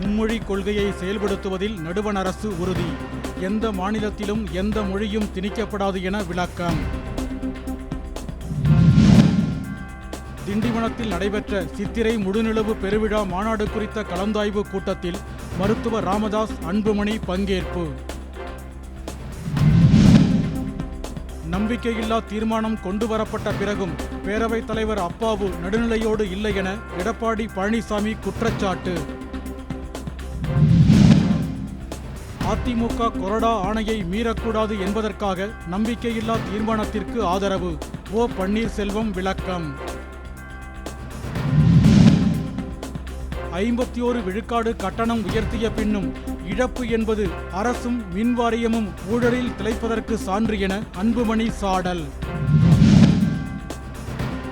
மும்மொழி கொள்கையை செயல்படுத்துவதில் நடுவண் அரசு உறுதி. எந்த மாநிலத்திலும் எந்த மொழியும் திணிக்கப்படாது என விளக்கம். திண்டிவனத்தில் நடைபெற்ற சித்திரை முழுநிலவு பெருவிழா மாநாடு குறித்த கலந்தாய்வு கூட்டத்தில் மருத்துவர் ராமதாஸ் அன்புமணி பங்கேற்பு. நம்பிக்கையில்லா தீர்மானம் கொண்டு வரப்பட்ட பிறகும் பேரவைத் தலைவர் அப்பாவு நடுநிலையோடு இல்லை என எடப்பாடி பழனிசாமி குற்றச்சாட்டு. அதிமுக கொறடா ஆணையை மீறக்கூடாது என்பதற்காக நம்பிக்கையில்லா தீர்மானத்திற்கு ஆதரவு. ஓ பன்னீர்செல்வம் விளக்கம். ஐம்பத்தி ஓரு விழுக்காடு கட்டணம் உயர்த்திய பின்னும் இழப்பு என்பது அரசும் மின்வாரியமும் ஊழலில் திளைப்பதற்கு சான்று என அன்புமணி சாடல்.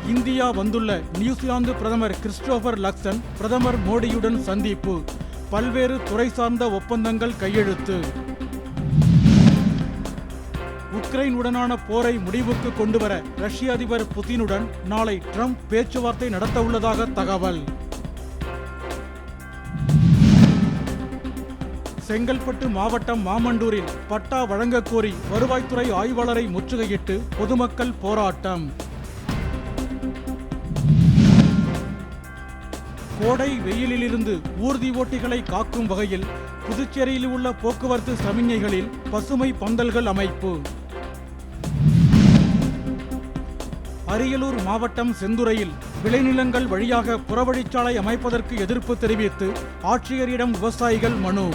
இந்தியா வந்துள்ள நியூசிலாந்து பிரதமர் கிறிஸ்டோபர் லக்சன் பிரதமர் மோடியுடன் சந்திப்பு. பல்வேறு துறை சார்ந்த ஒப்பந்தங்கள் கையெழுத்து. உக்ரைன் உடனான போரை முடிவுக்கு கொண்டுவர ரஷ்ய அதிபர் புதினுடன் நாளை ட்ரம்ப் பேச்சுவார்த்தை நடத்தவுள்ளதாக தகவல். செங்கல்பட்டு மாவட்டம் மாமண்டூரில் பட்டா வழங்க கோரி வருவாய்த்துறை ஆய்வாளரை முற்றுகையிட்டு பொதுமக்கள் போராட்டம். கோடை வெயிலிலிருந்து ஊர்தி ஓட்டிகளை காக்கும் வகையில் புதுச்சேரியில் உள்ள போக்குவரத்து சமிஞைகளில் பசுமை பந்தல்கள் அமைப்பு. அரியலூர் மாவட்டம் செந்துறையில் விளைநிலங்கள் வழியாக புறவழிச்சாலை அமைப்பதற்கு எதிர்ப்பு தெரிவித்து ஆட்சியரிடம் விவசாயிகள் மனு.